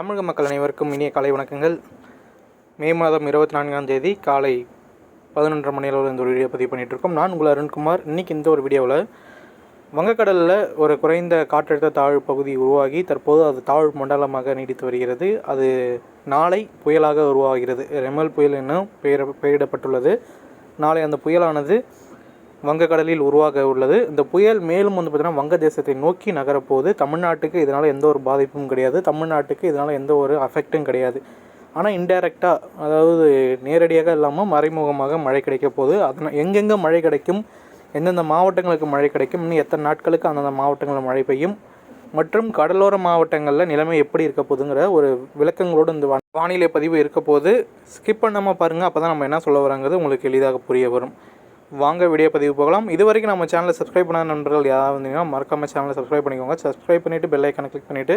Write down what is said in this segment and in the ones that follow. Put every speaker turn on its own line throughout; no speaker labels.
தமிழக மக்கள் அனைவருக்கும் இனிய காலை வணக்கங்கள். மே மாதம் இருபத்தி நான்காம் தேதி காலை பதினொன்றரை மணி அளவில் இந்த ஒரு வீடியோ பதிவு பண்ணிகிட்ருக்கோம் இருக்கோம் நான் உங்கள் அருண்குமார். இன்றைக்கி இந்த ஒரு வீடியோவில் வங்கக்கடலில் ஒரு குறைந்த காற்றழுத்த தாழ்வு பகுதி உருவாகி தற்போது அது தாழ்வு மண்டலமாக நீடித்து வருகிறது. அது நாளை புயலாக உருவாகிறது. ரெமல் புயல் என்னும் பெயர் பெயரிடப்பட்டுள்ளது. நாளை அந்த புயலானது வங்கக்கடலில் உருவாக உள்ளது. இந்த புயல் மேலும் வந்து பார்த்திங்கன்னா வங்கதேசத்தை நோக்கி நகரப்போகுது. தமிழ்நாட்டுக்கு இதனால் எந்த ஒரு பாதிப்பும் கிடையாது. தமிழ்நாட்டுக்கு இதனால் எந்த ஒரு அஃபெக்ட்டும் கிடையாது. ஆனால் இன்டைரக்டாக அதாவது நேரடியாக இல்லாமல் மறைமுகமாக மழை கிடைக்க போகுது. அதனால் எங்கெங்கே மழை கிடைக்கும் எந்தெந்த மாவட்டங்களுக்கு மழை கிடைக்கும் இன்னும் எத்தனை நாட்களுக்கு அந்தந்த மாவட்டங்களில் மழை பெய்யும் மற்றும் கடலோர மாவட்டங்களில் நிலைமை எப்படி இருக்க போகுதுங்கிற ஒரு விளக்கங்களோடு இந்த வானிலை பதிவு இருக்க போது ஸ்கிப் பண்ணாமல் பாருங்கள் அப்போ தான் நம்ம என்ன சொல்ல வராங்கிறது உங்களுக்கு எளிதாக புரிய வரும். வாங்க வீடியோ பதிவு போகலாம். இது வரைக்கும் நம்ம சேனலை சப்ஸ்கிரைப் பண்ணாத நண்பர்கள் யாராவது இருந்தீங்கன்னா மறக்காமல் சேனலை சப்ஸ்கிரைப் பண்ணிக்கோங்க. சப்ஸ்கிரைப் பண்ணிவிட்டு பெல் ஐக்கனை கிளிக் பண்ணிவிட்டு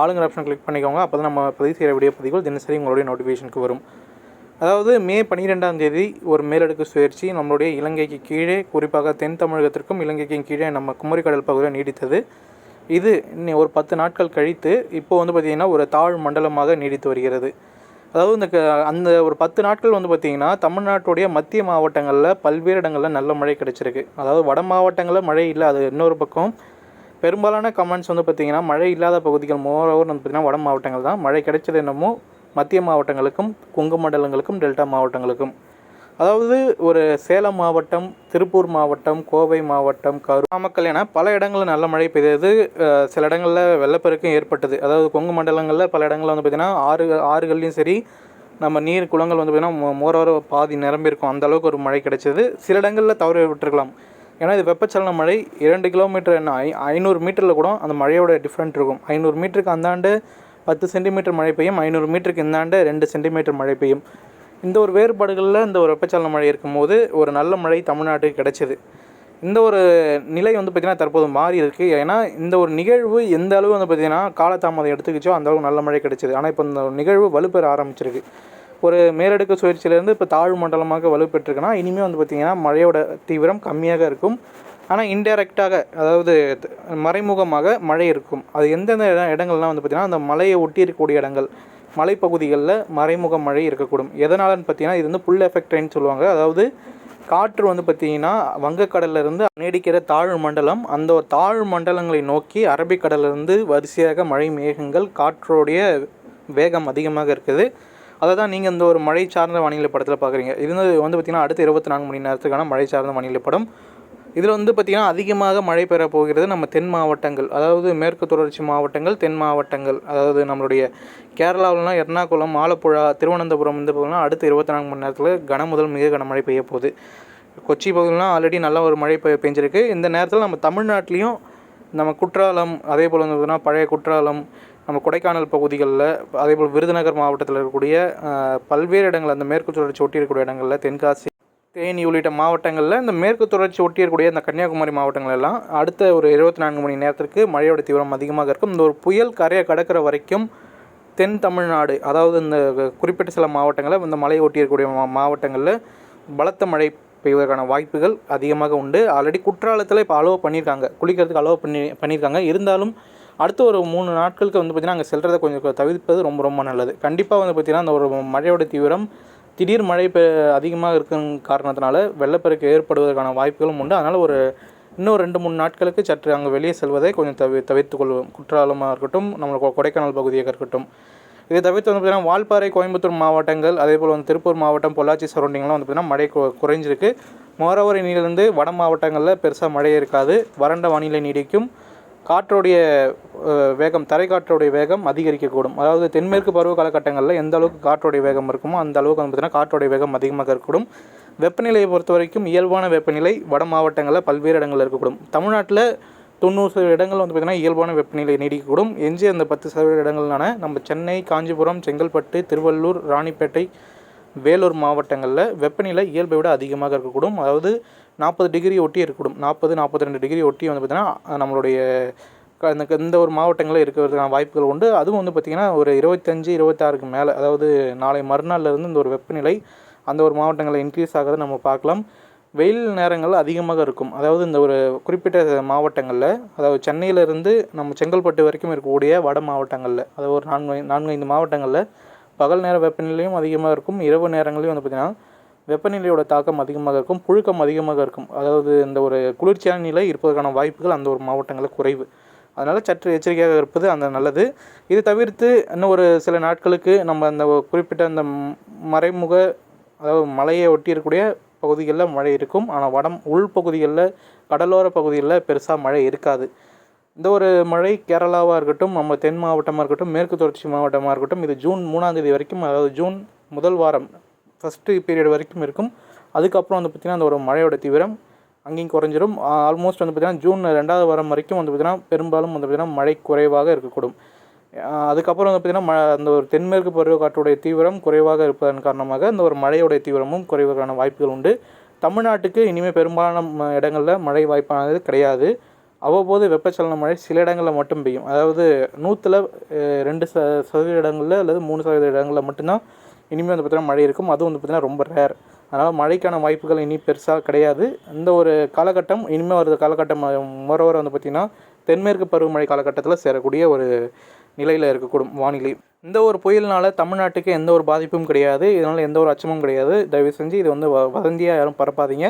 ஆளுங்கிற ஆப்ஷன் கிளிக் பண்ணிக்கோங்க. அப்போ தான் நம்ம பதிவு செய்கிற வீடியோ பதிவுகள் தினசரி உங்களுடைய நோட்டிஃபிகேஷனுக்கு வரும். அதாவது மே பன்னிரெண்டாம் தேதி ஒரு மேலடுக்கு சுழற்சி. நம்மளுடைய இலங்கைக்கு கீழே குறிப்பாக தென் தமிழகத்திற்கும் இலங்கைக்கும் கீழே நம்ம குமரிக்கடல் பகுதியில் நீடித்தது. இது இன்னும் ஒரு பத்து நாட்கள் கழித்து இப்போ வந்து பார்த்திங்கன்னா ஒரு தாழ் மண்டலமாக நீடித்து வருகிறது. அதாவது இந்த க- அந்த ஒரு பத்து நாட்கள் வந்து பார்த்திங்கன்னா தமிழ்நாட்டுடைய மத்திய மாவட்டங்களில் பல்வேறு இடங்களில் நல்ல மழை கிடைச்சிருக்கு. அதாவது வட மாவட்டங்களில் மழை இல்லை அது இன்னொரு பக்கம். பெரும்பாலான கமெண்ட்ஸ் வந்து பார்த்திங்கன்னா மழை இல்லாத பகுதிகள் மோரோவர் வந்து பார்த்திங்கன்னா வட மாவட்டங்கள் தான். மழை கிடைச்சது என்னமோ மத்திய மாவட்டங்களுக்கும் கொங்கு மண்டலங்களுக்கும் டெல்டா மாவட்டங்களுக்கும். அதாவது ஒரு சேலம் மாவட்டம் திருப்பூர் மாவட்டம் கோவை மாவட்டம் கரு நாமக்கல் என பல இடங்களில் நல்ல மழை பெய்தது. சில இடங்களில் வெள்ளப்பெருக்கும் ஏற்பட்டது. அதாவது கொங்கு மண்டலங்களில் பல இடங்களில் வந்து பார்த்திங்கன்னா ஆறு ஆறுகள்லையும் சரி நம்ம நீர் குளங்கள் வந்து பார்த்திங்கன்னா மோரோர பாதி நிரம்பியிருக்கும். அந்த அளவுக்கு ஒரு மழை கிடைச்சது. சில இடங்களில் தவறு விட்டுருக்கலாம். ஏன்னா இது வெப்பச்சலன மழை. இரண்டு கிலோமீட்டர் என்ன? ஐ ஐநூறு மீட்டரில் கூட அந்த மழையோட டிஃப்ரெண்ட் இருக்கும். ஐநூறு மீட்டருக்கு அந்தாண்டு பத்து சென்டிமீட்டர் மழை பெய்யும். ஐநூறு மீட்டருக்கு இந்தாண்டு ரெண்டு சென்டிமீட்டர் மழை பெய்யும். இந்த ஒரு வேறுபாடுகளில் இந்த ஒரு வெப்பச்சலன மழை இருக்கும்போது ஒரு நல்ல மழை தமிழ்நாட்டுக்கு கிடைச்சிது. இந்த ஒரு நிலை வந்து பார்த்திங்கன்னா தற்போது மாறி இருக்குது ஏன்னா இந்த ஒரு நிகழ்வு எந்த அளவு வந்து பார்த்திங்கன்னா காலதாமதம் எடுத்துக்கிச்சோ அந்தளவுக்கு நல்ல மழை கிடைச்சிது. ஆனால் இப்போ இந்த நிகழ்வு வலுப்பெற ஆரம்பிச்சிருக்கு. ஒரு மேலடுக்கு சுழற்சியிலேருந்து இப்போ தாழ்வு மண்டலமாக வலுப்பெற்றிருக்குன்னா இனிமேல் வந்து பார்த்திங்கன்னா மழையோட தீவிரம் கம்மியாக இருக்கும். ஆனால் இன்டெரக்டாக அதாவது மறைமுகமாக மழை இருக்கும். அது எந்தெந்த இடங்கள்லாம் வந்து பார்த்திங்கன்னா அந்த மலையை ஒட்டி இருக்கக்கூடிய இடங்கள். மலைப்பகுதிகளில் மறைமுக மழை இருக்கக்கூடும். எதனாலன்னு பார்த்தீங்கன்னா இது வந்து புல் எஃபெக்ட் ரெயின் சொல்லுவாங்க. அதாவது காற்று வந்து பார்த்திங்கன்னா வங்கக்கடல்ல இருந்து நீடிக்கிற தாழ் மண்டலம் அந்த தாழ் மண்டலங்களை நோக்கி அரபிக்கடலிருந்து வரிசையாக மழை மேகங்கள் காற்றோடைய வேகம் அதிகமாக இருக்குது. அதை தான் நீங்கள் இந்த ஒரு மழை சார்ந்த வானிலை படத்தில் பார்க்குறீங்க. இது வந்து வந்து பார்த்திங்கன்னா அடுத்த இருபத்தி நான்கு மணி நேரத்துக்கான மழை சார்ந்த வானிலை படம். இதில் வந்து பார்த்திங்கன்னா அதிகமாக மழை பெற போகிறது நம்ம தென் மாவட்டங்கள் அதாவது மேற்கு தொடர்ச்சி மாவட்டங்கள் தென் மாவட்டங்கள். அதாவது நம்மளுடைய கேரளாவிலலாம் எர்ணாகுளம் ஆலப்புழா திருவனந்தபுரம் இந்த பகுதிலாம் அடுத்த இருபத்தி நான்கு மணி நேரத்தில் கன முதல் மிக கனமழை பெய்ய போகுது. கொச்சி பகுதியெலாம் ஆல்ரெடி நல்ல ஒரு மழை பெ பெஞ்சிருக்கு. இந்த நேரத்தில் நம்ம தமிழ்நாட்டிலையும் நம்ம குற்றாலம் அதே போல் வந்து பார்த்தீங்கன்னா பழைய குற்றாலம் நம்ம கொடைக்கானல் பகுதிகளில் அதே போல் விருதுநகர் மாவட்டத்தில் இருக்கக்கூடிய பல்வேறு இடங்கள் அந்த மேற்கு தொடர்ச்சி ஒட்டி இருக்கக்கூடிய இடங்களில் தென்காசி தேனி உள்ளிட்ட மாவட்டங்களில் இந்த மேற்கு தொடர்ச்சி ஒட்டியிருக்கூடிய இந்த கன்னியாகுமரி மாவட்டங்கள் எல்லாம் அடுத்த ஒரு இருபத்தி நான்கு மணி நேரத்திற்கு மழையோட தீவிரம் அதிகமாக இருக்கும். இந்த ஒரு புயல் கரையை கடக்கிற வரைக்கும் தென் தமிழ்நாடு அதாவது இந்த குறிப்பிட்ட சில மாவட்டங்களில் இந்த மலையை ஒட்டியிருக்கக்கூடிய மா மாவட்டங்களில் பலத்த மழை பெய்வதற்கான வாய்ப்புகள் அதிகமாக உண்டு. ஆல்ரெடி குற்றாலத்தில் இப்போ அலோவ் பண்ணியிருக்காங்க. குளிக்கிறதுக்கு அலோவ் பண்ணி பண்ணியிருக்காங்க. இருந்தாலும் அடுத்த ஒரு மூணு நாட்களுக்கு வந்து பார்த்திங்கன்னா அங்கே செல்றதை கொஞ்சம் தவிர்ப்பது ரொம்ப ரொம்ப நல்லது. கண்டிப்பாக வந்து பார்த்திங்கன்னா அந்த ஒரு மழையோட தீவிரம் திடீர் மழை பெ அதிகமாக இருக்கும் காரணத்தினால வெள்ளப்பெருக்கு ஏற்படுவதற்கான வாய்ப்புகளும் உண்டு. அதனால் ஒரு இன்னும் ரெண்டு மூணு நாட்களுக்கு சற்று அங்கே வெளியே செல்வதை கொஞ்சம் தவி தவிர்த்து கொள்வோம் குற்றாலமாக இருக்கட்டும் நம்மளோட கொ- கொடைக்கானல் பகுதியாக இருக்கட்டும். இதை தவிர்த்து வந்து பார்த்திங்கன்னா வால்பாறை கோயம்புத்தூர் மாவட்டங்கள் அதே போல் வந்து திருப்பூர் மாவட்டம் பொள்ளாச்சி சரௌண்டிங்லாம் வந்து பார்த்திங்கன்னா மழை குறைஞ்சிருக்கு. மோரவர் இனியிலிருந்து வட மாவட்டங்களில் பெருசாக மழை இருக்காது. வறண்ட வானிலை நீடிக்கும். காற்றோடைய வேகம் தரைக்காற்றோடைய வேகம் அதிகரிக்கக்கூடும். அதாவது தென்மேற்கு பருவ காலகட்டங்களில் எந்த அளவுக்கு காற்றோடைய வேகம் இருக்குமோ அந்த அளவுக்கு வந்து பார்த்திங்கன்னா காற்றோடைய வேகம் அதிகமாக இருக்கக்கூடும். வெப்பநிலையை பொறுத்த வரைக்கும் இயல்பான வெப்பநிலை வட மாவட்டங்களில் பல்வேறு இடங்களில் இருக்கக்கூடும். தமிழ்நாட்டில் தொண்ணூறு சதவீத இடங்கள் வந்து பார்த்திங்கன்னா இயல்பான வெப்பநிலை நீடிக்கக்கூடும். எஞ்சிய அந்த பத்து சதவீத இடங்கள்லான நம்ம சென்னை காஞ்சிபுரம் செங்கல்பட்டு திருவள்ளூர் ராணிப்பேட்டை வேலூர் மாவட்டங்களில் வெப்பநிலை இயல்பை விட அதிகமாக இருக்கக்கூடும். அதாவது நாற்பது டிகிரி ஒட்டி இருக்கக்கூடும். நாற்பது நாற்பத்தி ரெண்டு டிகிரி ஒட்டி வந்து பார்த்திங்கன்னா நம்மளுடைய இந்த இந்த ஒரு மாவட்டங்களில் இருக்கிறதுக்கான வாய்ப்புகள் உண்டு. அதுவும் வந்து பார்த்திங்கன்னா ஒரு இருபத்தஞ்சு இருபத்தாறுக்கு மேலே அதாவது நாளை மறுநாள்லேருந்து இந்த ஒரு வெப்பநிலை அந்த ஒரு மாவட்டங்களில் இன்க்ரீஸ் ஆகிறத நம்ம பார்க்கலாம். வெயில் நேரங்கள் அதிகமாக இருக்கும். அதாவது இந்த ஒரு குறிப்பிட்ட மாவட்டங்களில் அதாவது சென்னையிலேருந்து நம்ம செங்கல்பட்டு வரைக்கும் இருக்கக்கூடிய வட மாவட்டங்களில் அதாவது ஒரு நான்கு நான்கு ஐந்து மாவட்டங்களில் பகல் நேர வெப்பநிலையும் அதிகமாக இருக்கும். இரவு நேரங்களையும் வந்து பார்த்திங்கன்னா வெப்பநிலையோட தாக்கம் அதிகமாக இருக்கும். புழுக்கம் அதிகமாக இருக்கும். அதாவது இந்த ஒரு குளிர்ச்சியான நிலை இருப்பதற்கான வாய்ப்புகள் அந்த ஒரு மாவட்டங்களில் குறைவு. அதனால் சற்று எச்சரிக்கையாக இருப்பது அந்த நல்லது. இது தவிர்த்து இன்னும் ஒரு சில நாட்களுக்கு நம்ம அந்த குறிப்பிட்ட அந்த மறைமுக அதாவது மலையை ஒட்டி இருக்கக்கூடிய பகுதிகளில் மழை இருக்கும். ஆனால் வடம் உள் பகுதிகளில் கடலோர பகுதிகளில் பெருசாக மழை இருக்காது. இந்த ஒரு மழை கேரளாவாக இருக்கட்டும் நம்ம தென் மாவட்டமாக இருக்கட்டும் மேற்கு தொடர்ச்சி மாவட்டமாக இருக்கட்டும் இது ஜூன் மூணாம் தேதி வரைக்கும் அதாவது ஜூன் முதல் வாரம் ஃபஸ்ட்டு பீரியட் வரைக்கும் இருக்கும். அதுக்கப்புறம் வந்து பார்த்திங்கன்னா அந்த ஒரு மழையோட தீவிரம் அங்கேயும் குறைஞ்சிரும். ஆல்மோஸ்ட் வந்து பார்த்திங்கன்னா ஜூன் ரெண்டாவது வாரம் வரைக்கும் வந்து பார்த்திங்கன்னா பெரும்பாலும் வந்து பார்த்திங்கன்னா மழை குறைவாக இருக்கக்கூடும். அதுக்கப்புறம் வந்து பார்த்திங்கன்னா ம அந்த ஒரு தென்மேற்கு பருவக்காற்றுடைய தீவிரம் குறைவாக இருப்பதன் காரணமாக அந்த ஒரு மழையோடைய தீவிரமும் குறைவதற்கான வாய்ப்புகள் உண்டு. தமிழ்நாட்டுக்கு இனிமேல் பெரும்பாலான இடங்களில் மழை வாய்ப்பானது கிடையாது. அவ்வப்போது வெப்பச்சலன மழை சில இடங்களில் மட்டும் பெய்யும். அதாவது நூற்றில் ரெண்டு ச சதவீத இடங்களில் அல்லது மூணு சதவீத இடங்களில் மட்டும்தான் இனிமேல் வந்து பார்த்திங்கன்னா மழை இருக்கும். அதுவும் வந்து பார்த்திங்கன்னா ரொம்ப ரேர் அதனால் மழைக்கான வாய்ப்புகள் இனி பெருசாக கிடையாது. இந்த ஒரு காலகட்டம் இனிமேல் வர்ற காலகட்டம் மொரவர வந்து பார்த்திங்கன்னா தென்மேற்கு பருவமழை காலகட்டத்தில் சேரக்கூடிய ஒரு நிலையில் இருக்கக்கூடும் வானிலை. இந்த ஒரு புயலினால் தமிழ்நாட்டுக்கு எந்த ஒரு பாதிப்பும் கிடையாது. இதனால் எந்த ஒரு அச்சமும் கிடையாது. தயவு செஞ்சு இது வந்து வ வதந்தியாக யாரும் பரப்பாதீங்க.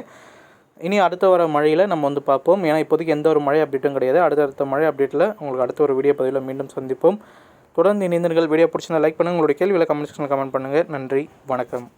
இனி அடுத்த வர மழையில் நம்ம வந்து பார்ப்போம். ஏன்னா இப்போதைக்கு எந்த ஒரு மழை அப்டேட்டும் கிடையாது. அடுத்தடுத்த மழை அப்டேட்டில் உங்களுக்கு அடுத்த ஒரு வீடியோ பதிவில் மீண்டும் சந்திப்போம். தொடர்ந்து இணைந்தர்கள் வீடியோ பிடிச்சிருந்தா லைக் பண்ணுங்கள் உங்களுடைய கேள்வியில் கமெண்ட் செக்ஷனில் கமெண்ட் பண்ணுங்கள் நன்றி. வணக்கம்.